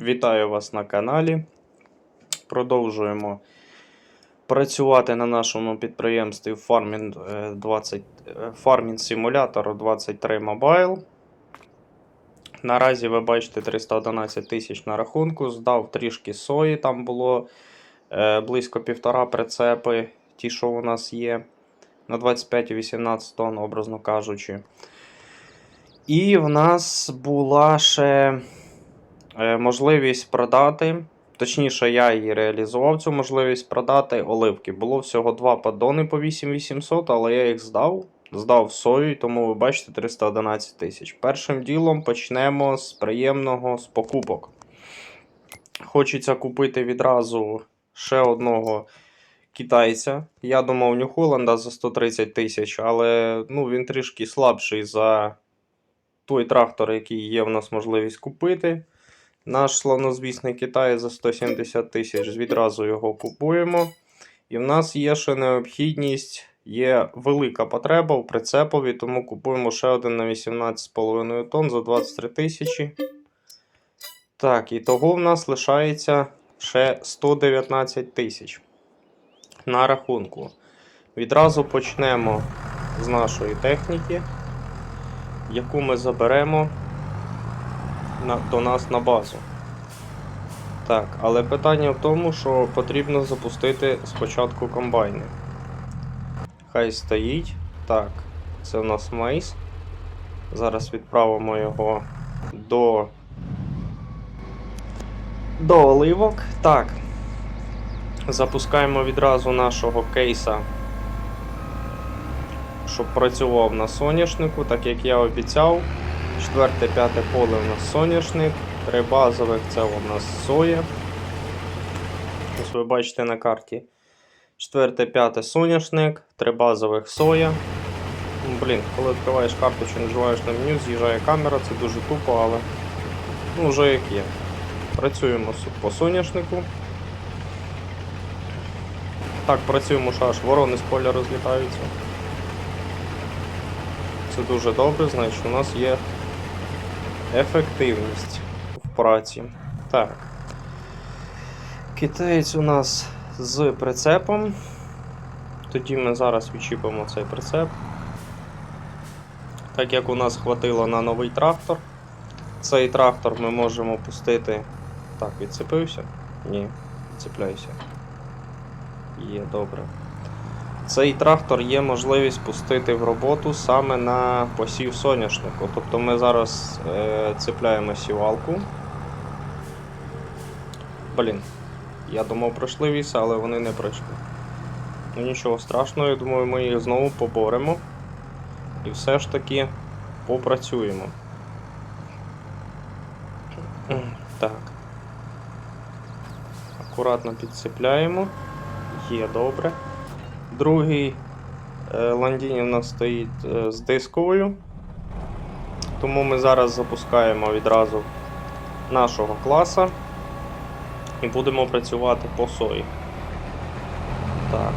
Вітаю вас на каналі. Продовжуємо працювати на нашому підприємстві Farming, е, 20, е, Simulator 23 Mobile. Наразі ви бачите 311 тисяч на рахунку. Здав трішки сої, там було е, близько півтора прицепи, ті, що у нас є, на 25-18 тонн, образно кажучи. І в нас була ще можливість продати. Точніше, я її реалізував цю можливість продати оливки. Було всього два поддони по 8800, але я їх здав. Здав сою, тому ви бачите 311 тисяч. Першим ділом почнемо з приємного з покупок. Хочеться купити відразу ще одного китайця. Я думав Нью-Холланда за 130 тисяч, але ну, він трішки слабший за той трактор, який є в нас можливість купити. Наш славнозвісний Китай за 170 тисяч відразу його купуємо. І в нас є ще необхідність, є велика потреба в прицепові, тому купуємо ще один на 18,5 тонн за 23 тисячі. Так, і того в нас лишається ще 119 тисяч на рахунку. Відразу почнемо з нашої техніки, яку ми заберемо на, до нас на базу. Так, але питання в тому, що потрібно запустити спочатку комбайни. Хай стоїть. Так, це в нас мейс. Зараз відправимо його до. До оливок. Так. Запускаємо відразу нашого кейса, щоб працював на соняшнику, так як я обіцяв. Четверте, п'яте поле у нас соняшник. Три базових це у нас соя. Ось ви бачите на карті. Четверте, п'яте соняшник, три базових соя. Ну, Блін, коли відкриваєш карту чи наживаєш на меню, з'їжджає камера, це дуже тупо, але ну вже як є. Працюємо по соняшнику. Так, працюємо, що аж ворони з поля розлітаються. Це дуже добре, значить у нас є ефективність в праці. Так. Китаєць у нас з прицепом. Тоді ми зараз відчіпимо цей прицеп. Так як у нас хватило на новий трактор, цей трактор ми можемо пустити. Так, відцепився? Ні, відцепляйся. Є, добре. Цей трактор є можливість пустити в роботу саме на посів соняшнику. Тобто ми зараз е, цепляємо сівалку. Блін, я думав пройшли віси, але вони не пройшли. Ну нічого страшного, я думаю, ми їх знову поборемо. І все ж таки попрацюємо. Так. Акуратно підцепляємо. Є добре. Другий е, ландінь у нас стоїть е, з дисковою. Тому ми зараз запускаємо відразу нашого класа і будемо працювати по сої. Так,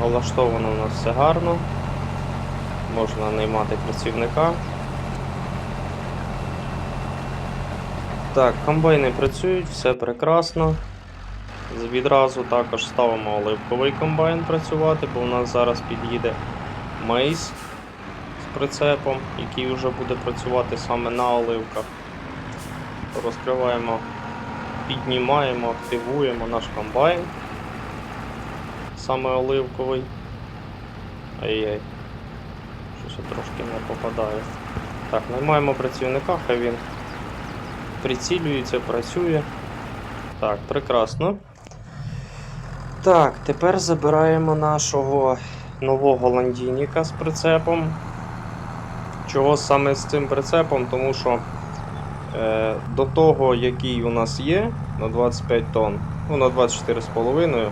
налаштовано у нас все гарно. Можна наймати працівника. Так, комбайни працюють, все прекрасно. Відразу також ставимо оливковий комбайн працювати, бо у нас зараз під'їде мейс з прицепом, який вже буде працювати саме на оливках. Розкриваємо, піднімаємо, активуємо наш комбайн. Саме оливковий. Ай-яй. Щось трошки не попадаю. Так, наймаємо працівника, хай він прицілюється, працює. Так, прекрасно. Так, тепер забираємо нашого нового ландійника з прицепом. Чого саме з цим прицепом? Тому що е, до того, який у нас є на 25 тонн, ну на 24,5,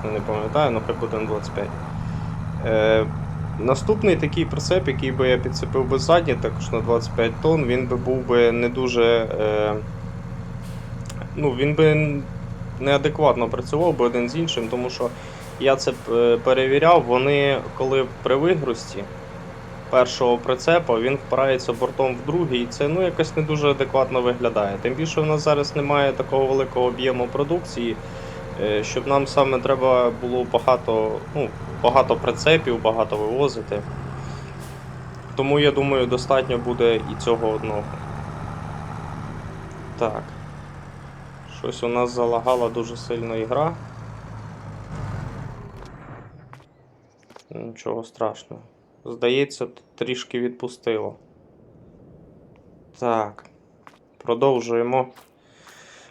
що не пам'ятаю, ну на 25. Е, наступний такий прицеп, який би я підцепив би задній, також на 25 тонн, він би був би не дуже. Е, ну, він би неадекватно працював би один з іншим, тому що я це е, перевіряв, вони коли при вигрузці першого прицепа, він впирається бортом в другий, і це ну, якось не дуже адекватно виглядає. Тим більше в нас зараз немає такого великого об'єму продукції, е, щоб нам саме треба було багато, ну, багато прицепів, багато вивозити. Тому я думаю, достатньо буде і цього одного. Так. Щось у нас залагала дуже сильно ігра. Нічого страшного. Здається, трішки відпустило. Так. Продовжуємо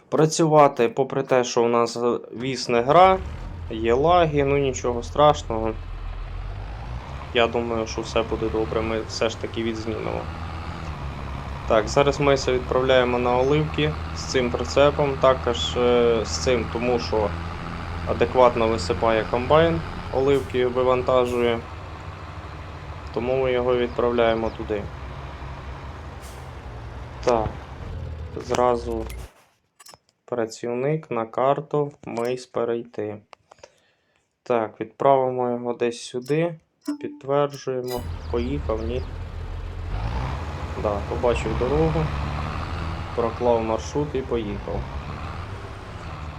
працювати, попри те, що у нас е, віс не гра, є лаги, ну нічого страшного. Я думаю, що все буде добре, ми все ж таки відзнімемо. Так, зараз ми це відправляємо на оливки цим прицепом, також е, з цим, тому що адекватно висипає комбайн, оливки вивантажує. Тому ми його відправляємо туди. Так, зразу працівник на карту мейс перейти. Так, відправимо його десь сюди. Підтверджуємо. Поїхав, ні. Да, побачив дорогу, проклав маршрут і поїхав.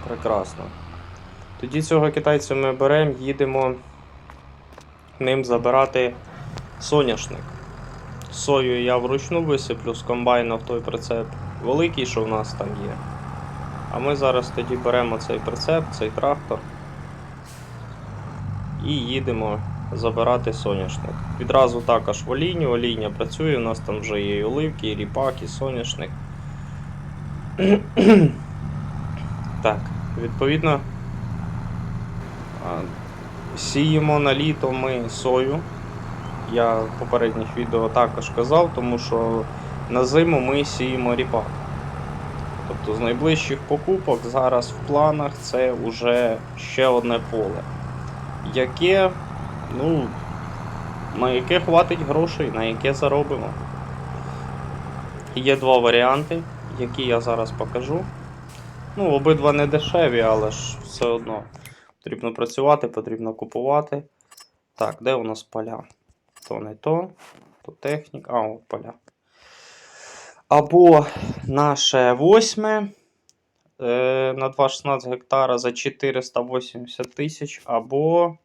Прекрасно. Тоді цього китайця ми беремо, їдемо ним забирати соняшник. Сою я вручну висиплю з комбайна в той прицеп великий, що в нас там є. А ми зараз тоді беремо цей прицеп, цей трактор і їдемо забирати соняшник. Відразу також в олійні. Олійня працює, у нас там вже є і оливки, і ріпак, і соняшник. так, відповідно. Сіємо на літо ми сою. Я в попередніх відео також казав, тому що на зиму ми сіємо ріпак. Тобто з найближчих покупок зараз в планах це вже ще одне поле. Яке, ну, на яке хватить грошей, на яке заробимо. Є два варіанти, які я зараз покажу. Ну, обидва не дешеві, але ж все одно. Потрібно працювати, потрібно купувати. Так, де у нас поля? То не то, то техніка. А, о, поля. Або наше восьме е, на 2,16 гектара за 480 тисяч, або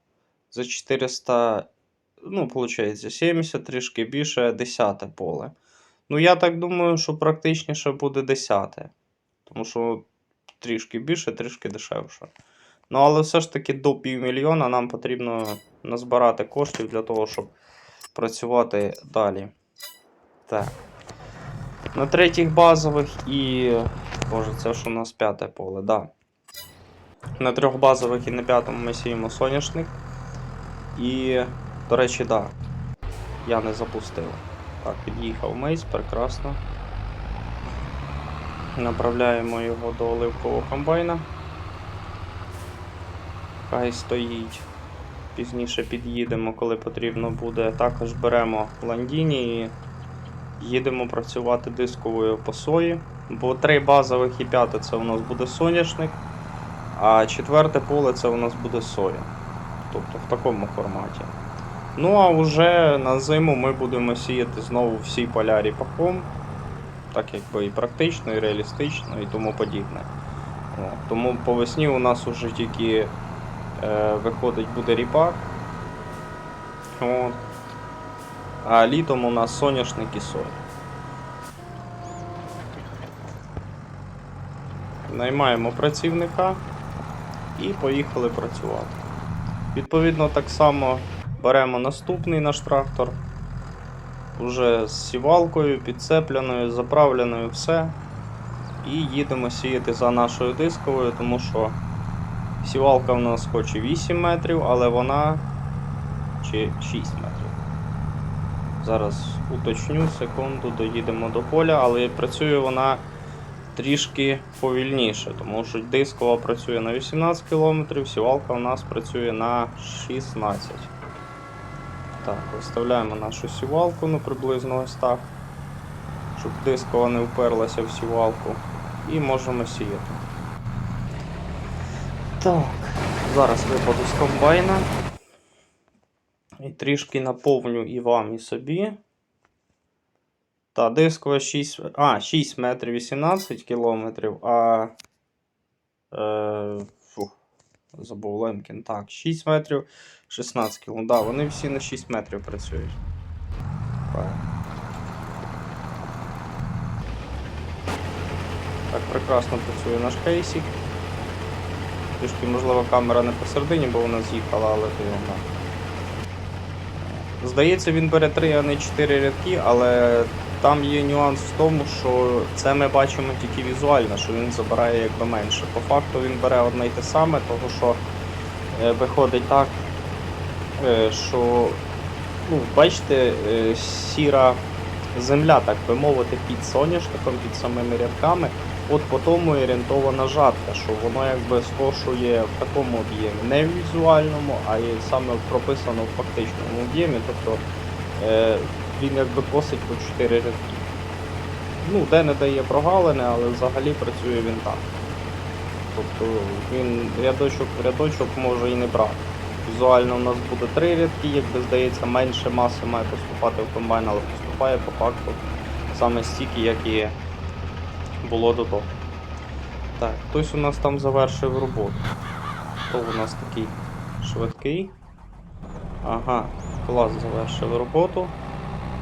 за 400, ну, виходить, 70 трішки більше 10 поле. Ну, я так думаю, що практичніше буде 10. Тому що трішки більше, трішки дешевше. Ну, але все ж таки до півмільйона нам потрібно назбирати коштів для того, щоб працювати далі. Так. На третіх базових і. Боже, це ж у нас п'яте поле, да. На трьох базових і на п'ятому ми сіємо соняшник. І, до речі, да. Я не запустив. Так, під'їхав мейс, прекрасно. Направляємо його до оливкового комбайна. Хай стоїть. Пізніше під'їдемо, коли потрібно буде. Також беремо ландіні і їдемо працювати дисковою по сої. Бо три базових і п'яте це у нас буде соняшник, а четверте поле це у нас буде соя. Тобто в такому форматі. Ну а вже на зиму ми будемо сіяти знову всі поля ріпаком. Так якби і практично, і реалістично, і тому подібне. О, тому по весні у нас уже тільки е, виходить буде ріпак. От. А літом у нас соняшник і соя. Наймаємо працівника і поїхали працювати. Відповідно, так само беремо наступний наш трактор. Уже з сівалкою, підцепляною, заправленою, все. І їдемо сіяти за нашою дисковою, тому що сівалка в нас хоч і 8 метрів, але вона чи 6 метрів. Зараз уточню секунду, доїдемо до поля, але працює вона трішки повільніше, тому що дискова працює на 18 км, сівалка у нас працює на 16 Так, виставляємо нашу сівалку ну, приблизно ось так, щоб дискова не вперлася в сівалку. І можемо сіяти. Так, зараз випаду з комбайна. І трішки наповню і вам, і собі. Та, дискова 6, а, 6 метрів 18 кілометрів, а. Е, забув Лемкін. Так, 6 метрів 16 кілометрів. Да, вони всі на 6 метрів працюють. Так, прекрасно працює наш кейсик. Трішки, можливо, камера не посередині, бо вона з'їхала, але то його на. Здається, він бере 3, а не 4 рядки, але там є нюанс в тому, що це ми бачимо тільки візуально, що він забирає якби менше. По факту він бере одне й те саме, тому що е, виходить так, е, що ну, бачите, е, сіра земля, так би мовити, під соняшником, під самими рядками. От по тому орієнтована жатка, що воно якби скошує в такому об'ємі, не в візуальному, а й саме прописано в фактичному об'ємі. Тобто він якби косить по 4 рядки. Ну, де не дає прогалини, але взагалі працює він так. Тобто він рядочок в рядочок може і не брати. Візуально у нас буде 3 рядки, якби здається, менше маси має поступати в комбайн, але поступає по факту саме стільки, як і було до того. Так, хтось у нас там завершив роботу. Хто у нас такий швидкий? Ага, клас завершив роботу.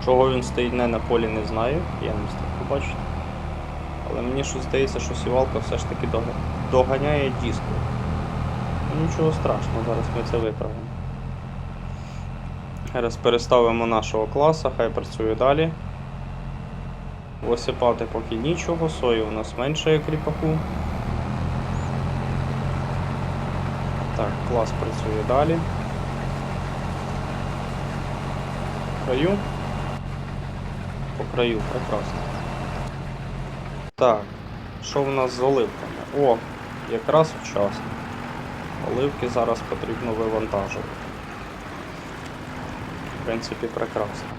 Чого він стоїть не на полі, не знаю, я не встиг побачити. Але мені щось здається, що сівалка все ж таки доганяє диску. Ну, Нічого страшного, зараз ми це виправимо. Зараз переставимо нашого класа, хай працює далі. Висипати поки нічого, сої у нас менше як кріпаку. Так, клас працює далі. Краю. Краю, прекрасно. Так, що в нас з оливками? О, якраз вчасно. Оливки зараз потрібно вивантажувати. В принципі, прекрасно.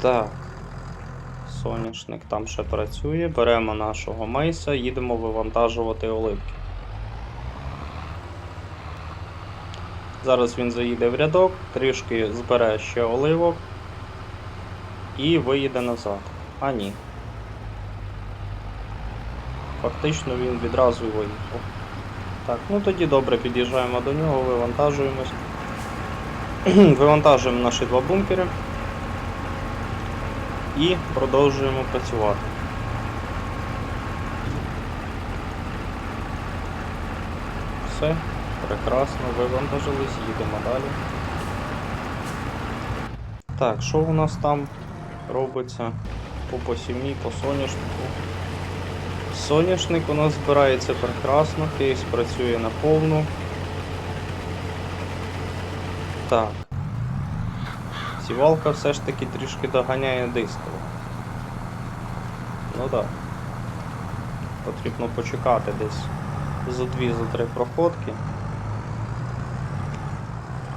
Так. Соняшник там ще працює. Беремо нашого мейса, їдемо вивантажувати оливки. Зараз він заїде в рядок, трішки збере ще оливок і виїде назад. А ні. Фактично він відразу й виїхав. Так, ну тоді добре, під'їжджаємо до нього, вивантажуємось. Вивантажуємо наші два бункери і продовжуємо працювати. Все, прекрасно, вивантажились, їдемо далі. Так, що у нас там робиться по посівній, по соняшнику? Соняшник у нас збирається прекрасно, кейс працює на повну. Так. Сівалка все ж таки трішки доганяє дисково. Ну так. Потрібно почекати десь за дві, за три проходки.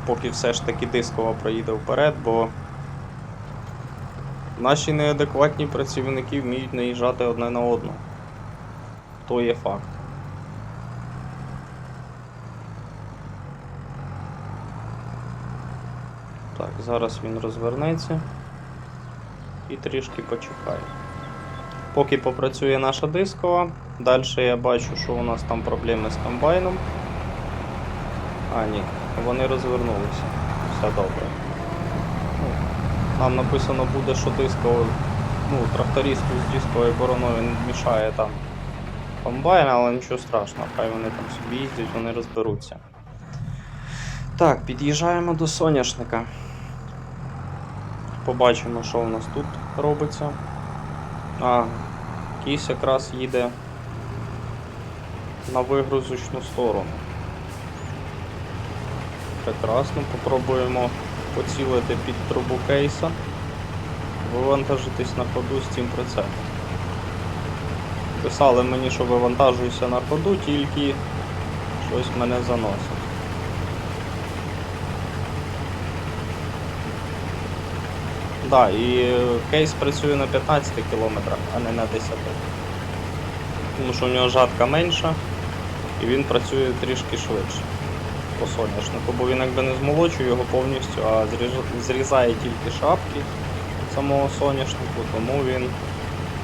Поки все ж таки дискова проїде вперед, бо наші неадекватні працівники вміють наїжджати одне на одного. То є факт. Так, зараз він розвернеться і трішки почекає. Поки попрацює наша дискова, далі я бачу, що у нас там проблеми з комбайном. А, ні, вони розвернулися. Все добре. Нам написано буде, що дисково, ну, трактористу з дисковою бороною не мішає там комбайн, але нічого страшного, хай вони там собі їздять, вони розберуться. Так, під'їжджаємо до соняшника. Побачимо, що у нас тут робиться. А, кісь якраз їде на вигрузочну сторону. Прекрасно, попробуємо поцілити під трубу кейса, вивантажитись на ходу з цим прицепом. Писали мені, що вивантажуюся на ходу, тільки щось мене заносить. Да, і кейс працює на 15 кілометрах, а не на 10. Тому що у нього жатка менша і він працює трішки швидше. По соняшнику, бо він якби не змолочує його повністю, а зрізає тільки шапки самого соняшнику, тому він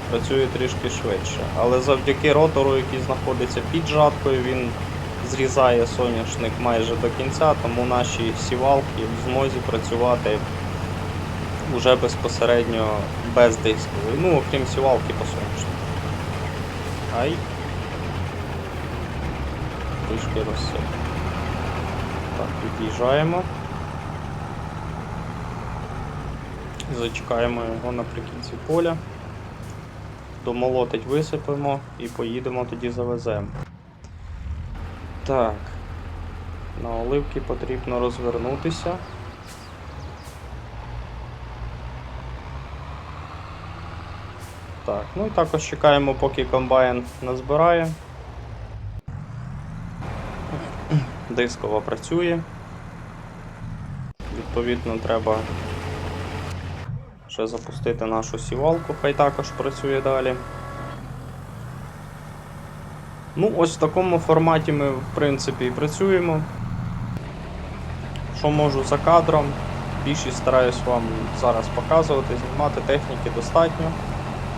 працює трішки швидше. Але завдяки ротору, який знаходиться під жаткою, він зрізає соняшник майже до кінця, тому наші сівалки в змозі працювати вже безпосередньо без дискової. Ну, окрім сівалки по соняшнику. Ай. Трішки розсип. Так, від'їжджаємо. Зачекаємо його наприкінці поля. Домолотить висипемо і поїдемо тоді завеземо. Так. На оливки потрібно розвернутися. Так, ну і також чекаємо, поки комбайн назбирає. Дискова працює. Відповідно, треба ще запустити нашу сівалку, хай також працює далі. Ну, ось в такому форматі ми, в принципі, і працюємо. Що можу за кадром, більшість стараюсь вам зараз показувати, знімати техніки достатньо.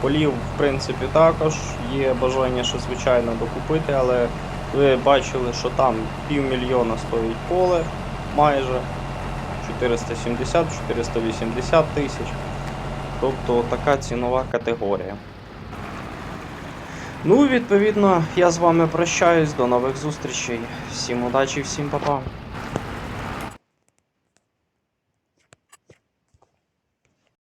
Полів, в принципі, також. Є бажання ще, звичайно, докупити, але ви бачили, що там півмільйона стоїть поле майже 470-480 тисяч. Тобто така цінова категорія. Ну, відповідно, я з вами прощаюсь. До нових зустрічей. Всім удачі, всім па-па.